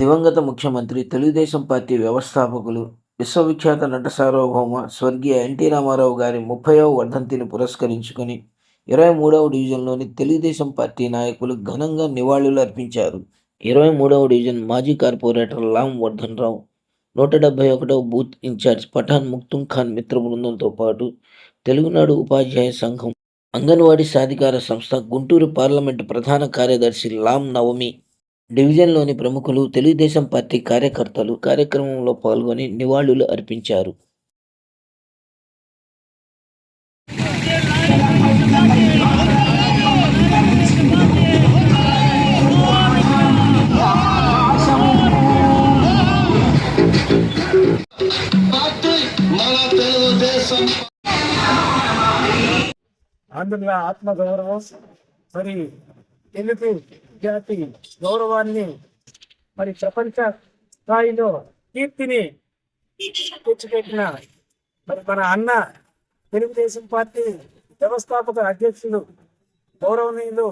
దివంగత ముఖ్యమంత్రి తెలుగుదేశం పార్టీ వ్యవస్థాపకులు విశ్వవిఖ్యాత నట సార్వభౌమ స్వర్గీయ ఎన్టీ రామారావు గారి ముప్పైవ వర్ధంతిని పురస్కరించుకొని ఇరవై మూడవ డివిజన్లోని తెలుగుదేశం పార్టీ నాయకులు ఘనంగా నివాళులు అర్పించారు. ఇరవై మూడవ డివిజన్ మాజీ కార్పొరేటర్ లాం వర్ధన్ రావు నూట డెబ్బై ఒకటవ booth in charge Pathan Makhdoom Khan మిత్ర బృందంతో పాటు తెలుగునాడు ఉపాధ్యాయ సంఘం అంగన్వాడీ సాధికార సంస్థ గుంటూరు పార్లమెంటు ప్రధాన కార్యదర్శి లాం నవమి డివిజన్లోని ప్రముఖులు తెలుగుదేశం పార్టీ కార్యకర్తలు కార్యక్రమంలో పాల్గొని నివాళులు అర్పించారు. పార్టీ ఆంధ్రుల ఆత్మ గౌరవం మరి తెలుగు జాతి గౌరవాన్ని మరి ప్రపంచ స్థాయిలో కీర్తిని తెచ్చిపెట్టిన మరి మన అన్న తెలుగుదేశం పార్టీ వ్యవస్థాపక అధ్యక్షులు గౌరవనీయులు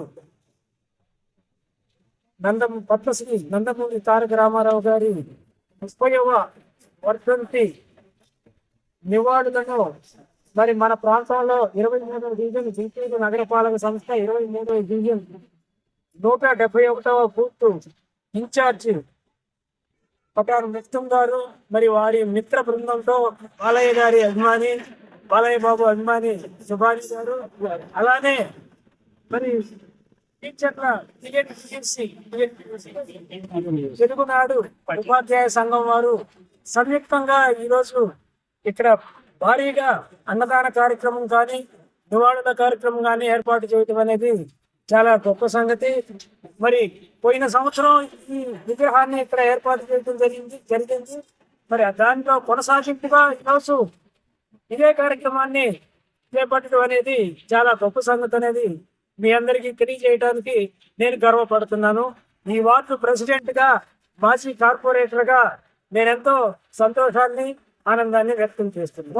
నందం పద్మశ్రీ నందమూరి తారక రామారావు గారి ముప్పైవ వర్ధంతి నివాళులను మరి మన ప్రాంతాల్లో ఇరవై మూడవ డివిజన్ గుంటూరు నగరపాలక సంస్థ ఇరవై మూడవ డివిజన్ నూట డెబ్బై ఒకటవ బూత్ ఇన్ఛార్జ్ పటాన్ మిత్తం గారు మరి వారి మిత్ర బృందంతో బాలయ్య గారి అభిమాని బాలయ్య బాబు అభిమాని సుభాష్ గారు అలానే మరి టీచర్ల తెలుగునాడు ఉపాధ్యాయ సంఘం వారు సంయుక్తంగా ఈరోజు ఇక్కడ భారీగా అన్నదాన కార్యక్రమం కానీ నివాళుల కార్యక్రమం కానీ ఏర్పాటు చేయడం అనేది చాలా గొప్ప సంగతి. మరి పోయిన సంవత్సరం ఈ విగ్రహాన్ని ఇక్కడ ఏర్పాటు చేయడం జరిగింది జరిగింది. మరి దాంట్లో కొనసాగింపుగా ఈరోజు ఇదే కార్యక్రమాన్ని చేపట్టడం అనేది చాలా గొప్ప సంగతి అనేది మీ అందరికీ తెలియజేయడానికి నేను గర్వపడుతున్నాను. ఈ వార్డు ప్రెసిడెంట్గా మాజీ కార్పొరేటర్గా నేనెంతో సంతోషాన్ని ఆనందాన్ని వ్యక్తం చేస్తున్నాను.